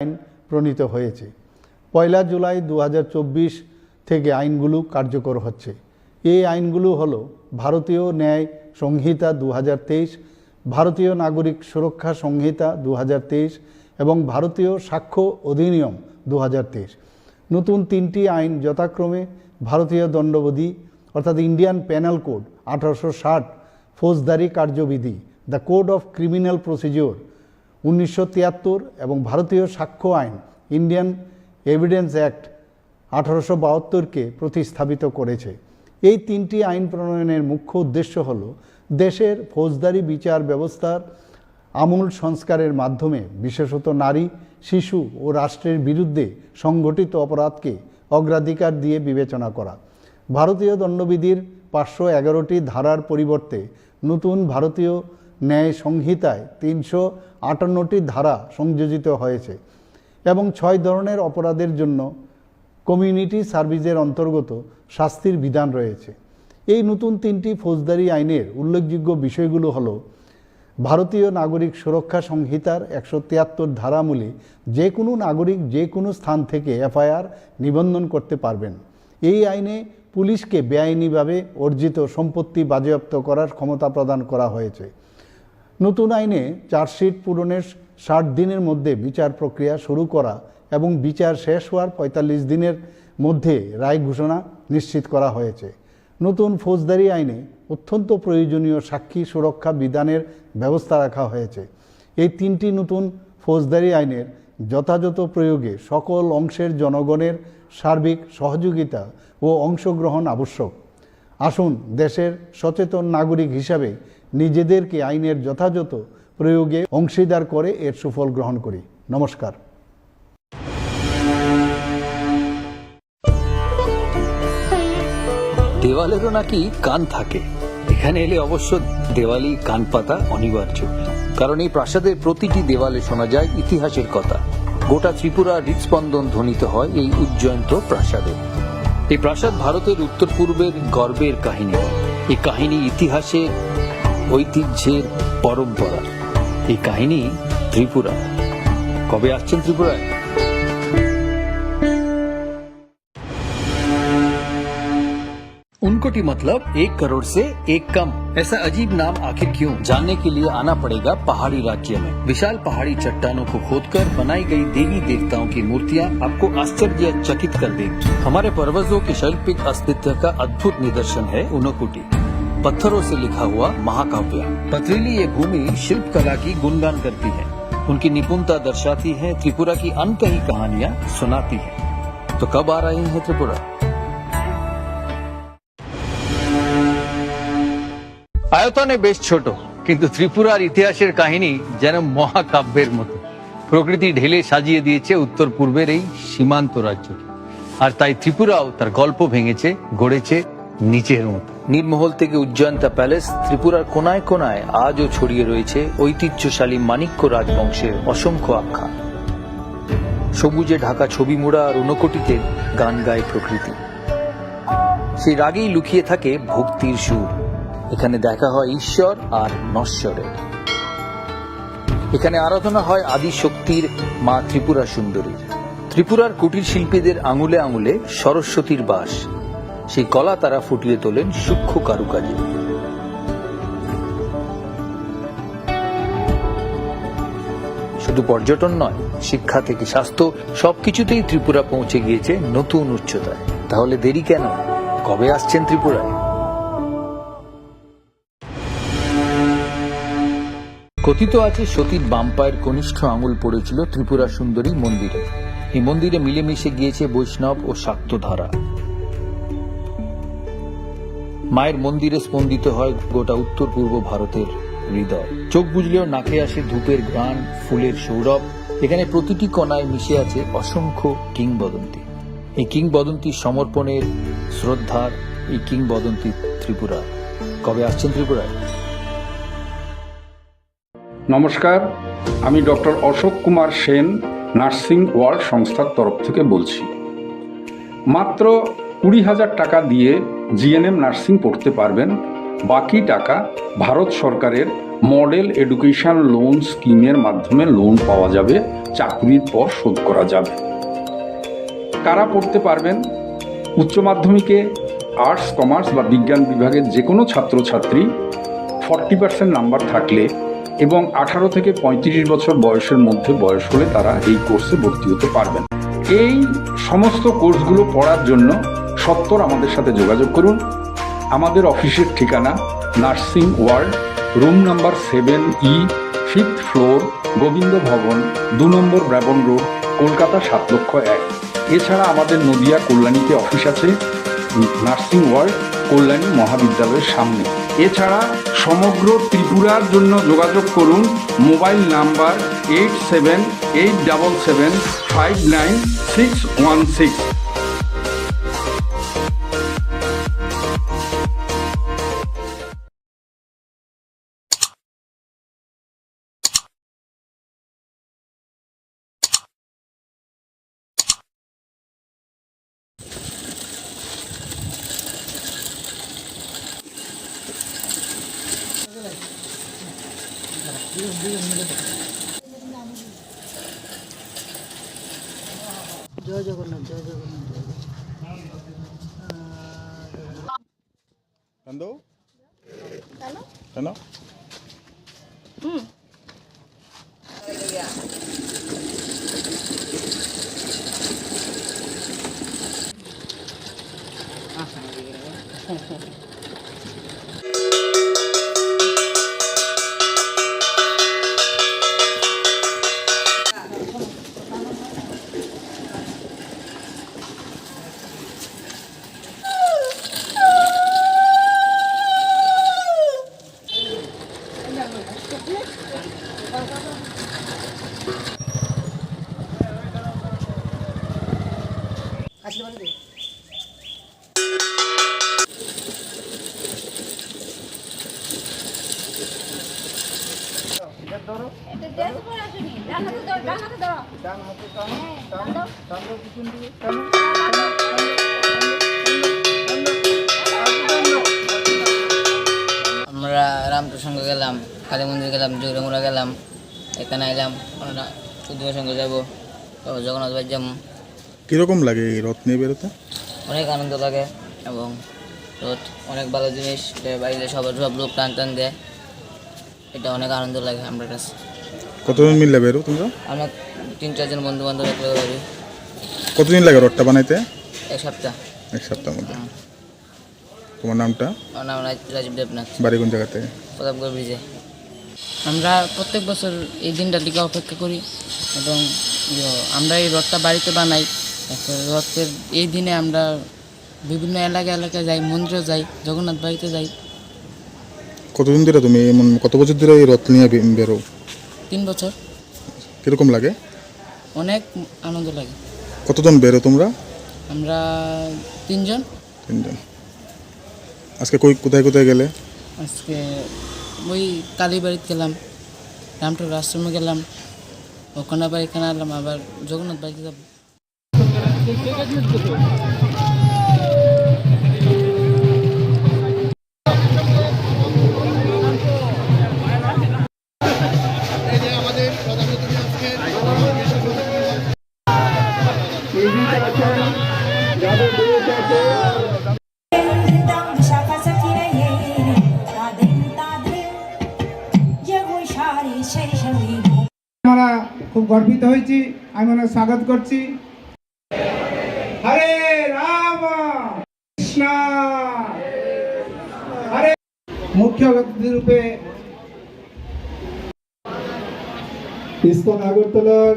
আইন প্রণীত হয়েছে। পয়লা জুলাই দু হাজার চব্বিশ থেকে আইনগুলো কার্যকর হচ্ছে। এই আইনগুলো হলো ভারতীয় ন্যায় সংহিতা দু হাজার তেইশ, ভারতীয় নাগরিক সুরক্ষা সংহিতা দু হাজার তেইশ এবং ভারতীয় সাক্ষ্য অধিনিয়ম দু হাজার তেইশ। নতুন তিনটি আইন যথাক্রমে ভারতীয় দণ্ডবিধি অর্থাৎ ইন্ডিয়ান প্যানেল কোড আঠারোশো ষাট, ফৌজদারি কার্যবিধি, the code of criminal procedure উনিশশো তিয়াত্তর এবং ভারতীয় সাক্ষ্য আইন ইন্ডিয়ান এভিডেন্স অ্যাক্ট আঠারোশো বাহাত্তরকে প্রতিস্থাপিত করেছে। এই তিনটি আইন প্রণয়নের মুখ্য উদ্দেশ্য হল দেশের ফৌজদারি বিচার ব্যবস্থার আমূল সংস্কারের মাধ্যমে, বিশেষত নারী, শিশু ও রাষ্ট্রের বিরুদ্ধে সংগঠিত অপরাধকে অগ্রাধিকার দিয়ে বিবেচনা করা। ভারতীয় দণ্ডবিধির পাঁচশো এগারোটি ধারার পরিবর্তে নতুন ভারতীয় ন্যায় সংহিতায় তিনশো আটান্নটি ধারা সংযোজিত হয়েছে এবং ছয় ধরনের অপরাধের জন্য কমিউনিটি সার্ভিসের অন্তর্গত শাস্তির বিধান রয়েছে। এই নতুন তিনটি ফৌজদারি আইনের উল্লেখযোগ্য বিষয়গুলো হলো, ভারতীয় নাগরিক সুরক্ষা সংহিতার একশো তিয়াত্তর ধারামূলে যে কোনো নাগরিক যে কোনো স্থান থেকে এফআইআর নিবন্ধন করতে পারবেন। এই আইনে পুলিশকে বেআইনিভাবে অর্জিত সম্পত্তি বাজেয়াপ্ত করার ক্ষমতা প্রদান করা হয়েছে। নতুন আইনে চার্জশিট পূরণের ষাট দিনের মধ্যে বিচার প্রক্রিয়া শুরু করা এবং বিচার শেষ হওয়ার পঁয়তাল্লিশ দিনের মধ্যে রায় ঘোষণা নিশ্চিত করা হয়েছে। নতুন ফৌজদারি আইনে অত্যন্ত প্রয়োজনীয় সাক্ষী সুরক্ষা বিধানের ব্যবস্থা রাখা হয়েছে। এই তিনটি নতুন ফৌজদারি আইনের যথাযথ প্রয়োগে সকল অংশের জনগণের সার্বিক সহযোগিতা ও অংশগ্রহণ আবশ্যক। আসুন দেশের সচেতন নাগরিক হিসাবে নিজেদেরকে আইনের যথাযথ প্রয়োগে অংশীদার করে এর সুফল গ্রহণ করি। নমস্কার। দেওয়ালেরও নাকি কান থাকে। এখানে এলে অবশ্য দেওয়ালি কান পাতা অনিবার্য। কারণ এই প্রাসাদের প্রতিটি দেওয়ালে শোনা যায় ইতিহাসের কথা। গোটা ত্রিপুরা হৃদস্পন্দন ধ্বনিত হয় এই উজ্জয়ন্ত প্রাসাদে। এই প্রাসাদ ভারতের উত্তর পূর্বের গর্বের কাহিনী। এই কাহিনী ইতিহাসের ঐতিহ্যের পরম্পরা এই কাহিনী ত্রিপুরা কবে আসছেন ত্রিপুরায় उनकोटी मतलब एक करोड़ से एक कम ऐसा अजीब नाम आखिर क्यों जानने के लिए आना पड़ेगा पहाड़ी राज्य में विशाल पहाड़ी चट्टानों को खोदकर बनाई गई देवी देवताओं की मूर्तियां आपको आश्चर्यचकित कर देंगी हमारे पर्वजों के शैल्पिक अस्तित्व का अद्भुत निदर्शन है उनकोटी पत्थरों से लिखा हुआ महाकाव्य पथरीली ये भूमि शिल्प कला की गुणगान करती है उनकी निपुणता दर्शाती है त्रिपुरा की अनकही कहानियां सुनाती है तो कब आ रहे हैं त्रिपुरा আয়তনে বেশ ছোট কিন্তু ত্রিপুরার ইতিহাসের কাহিনী যেন মহাকাব্যের মতো প্রকৃতি ঢেলে সাজিয়ে দিয়েছে উত্তর পূর্বের এই সীমান্ত রাজ্য আর তাই ত্রিপুরাও তার গল্প ভেঙেছে গড়েছে নিচের মতো। নির্মহল থেকে উজ্জয়ন্তা প্যালেস, ত্রিপুরার কোনায় কোনায় আজও ছড়িয়ে রয়েছে ঐতিহ্যশালী মানিক্য রাজবংশের অসংখ্য আখ্যা। সবুজে ঢাকা ছবি মোড়া আর ঊনকোটিতে গান গায় প্রকৃতি। সেই রাগেই লুকিয়ে থাকে ভক্তির সুর। এখানে দেখা হয় ঈশ্বর আর নশ্বরের এখানে আরাধনা হয় আদি শক্তির মা ত্রিপুরা সুন্দরীর। ত্রিপুরার কুটির শিল্পীদের আঙুলে আঙুলে সরস্বতীর বাস। সেই কলা তারা ফুটিয়ে তোলেন সূক্ষ্ম কারুকাজে শুধু পর্যটন নয়, শিক্ষা থেকে স্বাস্থ্য, সবকিছুতেই ত্রিপুরা পৌঁছে গিয়েছে নতুন উচ্চতায়। তাহলে দেরি কেন? কবে আসছেন ত্রিপুরায়? কথিত আছে, সতীর বাম পায়ের কনিষ্ঠ আঙুল পড়েছিল ত্রিপুরা সুন্দরী মন্দিরে। এই মন্দিরে মিলেমিশে গিয়েছে বৈষ্ণব ও শাক্ত ধারা মায়ের মন্দিরে স্পন্দিত হয় গোটা উত্তর পূর্ব ভারতের হৃদয়। চোখ বুঝলেও নাকে আসে ধূপের ঘ্রাণ, ফুলের সৌরভ। এখানে প্রতিটি কণায় মিশে আছে অসংখ্য কিংবদন্তি। এই কিংবদন্তি সমর্পণের শ্রদ্ধার, এই কিংবদন্তি ত্রিপুরা কবে আসছেন ত্রিপুরায়? নমস্কার, আমি doctor Ashok Kumar Sen, nursing world সংস্থার তরফ থেকে বলছি। মাত্র কুড়ি হাজার টাকা দিয়ে জিএনএম নার্সিং পড়তে পারবেন। বাকি টাকা ভারত সরকারের মডেল এডুকেশন লোন স্কিমের মাধ্যমে লোন পাওয়া যাবে, চাকরির পর শোধ করা যাবে। কারা পড়তে পারবেন? উচ্চ মাধ্যমিকে আর্টস কমার্স বা বিজ্ঞান বিভাগের যে কোনো ছাত্রছাত্রী ফর্টি পার্সেন্ট নাম্বার থাকলে এবং আঠারো থেকে পঁয়ত্রিশ বছর বয়সের মধ্যে বয়স হলে তারা এই কোর্সে ভর্তি হতে পারবেন। এই সমস্ত কোর্সগুলো পড়ার জন্য সত্তর আমাদের সাথে যোগাযোগ করুন। আমাদের অফিসের ঠিকানা nursing ward, room number seven E, fifth floor, Gobinda Bhavan, দু নম্বর ব্রাবন রোড, কলকাতা সাত লক্ষ এক। এছাড়া আমাদের নদিয়া কল্যাণীতে অফিস আছে, নার্সিং ওয়ার্ল্ড কল্যাণী মহাবিদ্যালয়ের সামনে। এছাড়া সমগ্র ত্রিপুরার জন্য যোগাযোগ করুন, mobile number eight seven eight double seven five nine six one six. জয় জগন্নাথ জয় জগন্নাথ জয় জগন্নাথ। কেন কেন এটা দেশ করে আসুনি ডান হাতে ধরো ডান হাতে ধরো ডান হাতে টানো টানো আমরা রামপ্রসঙ্গ গেলাম কালী মন্দির গেলাম জৌরমুড়া গেলাম এখানে আইলাম আমরা সঙ্গে যাব জগন্নাথ বাড়ি যাব। কীরকম লাগে এই রথ নিয়ে বেরোতে? অনেক আনন্দ লাগে এবং রথ অনেক ভালো জিনিস বাইরে সবার সব লোক টান টান দেয় এটা অনেক আনন্দ লাগে আমার কাছে। কতজন মিললে বেরো তোমরা? আমরা তিন চারজন বন্ধু বান্ধব একলে বাড়ি কতদিন লাগে রথটা বানাইতে? এক সপ্তাহ। এক সপ্তাহ মধ্যে। তোমার নামটা? আমার নাম রাজ- রাজীব দেবনাথ। বাড়ি কোন জায়গাতে? প্রতাপগড় ব্রিজে। আমরা প্রত্যেক বছর এই দিনটার দিকে অপেক্ষা করি এবং ইয়ে, আমরা এই রথটা বাড়িতে বানাই। রথের এই দিনে আমরা বিভিন্ন এলাকা এলাকায় যাই মন্দিরে যাই জগন্নাথ বাড়িতে যাই। কতদিন ধরে তুমি কত বছর ধরে এই রথ নিয়ে বেরো? তিন বছর। কীরকম লাগে? অনেক আনন্দ লাগে। কতজন বেরো তোমরা? আমরা তিনজন। তিনজন। আজকে কই কোথায় কোথায় গেলে? আজকে ওই কালীবাড়িতে গেলাম রামটোর আশ্রমে গেলাম ওখানে আবার এখানে আবার জগন্নাথ বাড়িতে যাব। আমরা খুব গর্বিত হয়েছি, আমি ওনার স্বাগত করছি। হরে রাম, কৃষ্ণ। হরে মুখ্য অতিথি রূপে ইস্কন আগরতলার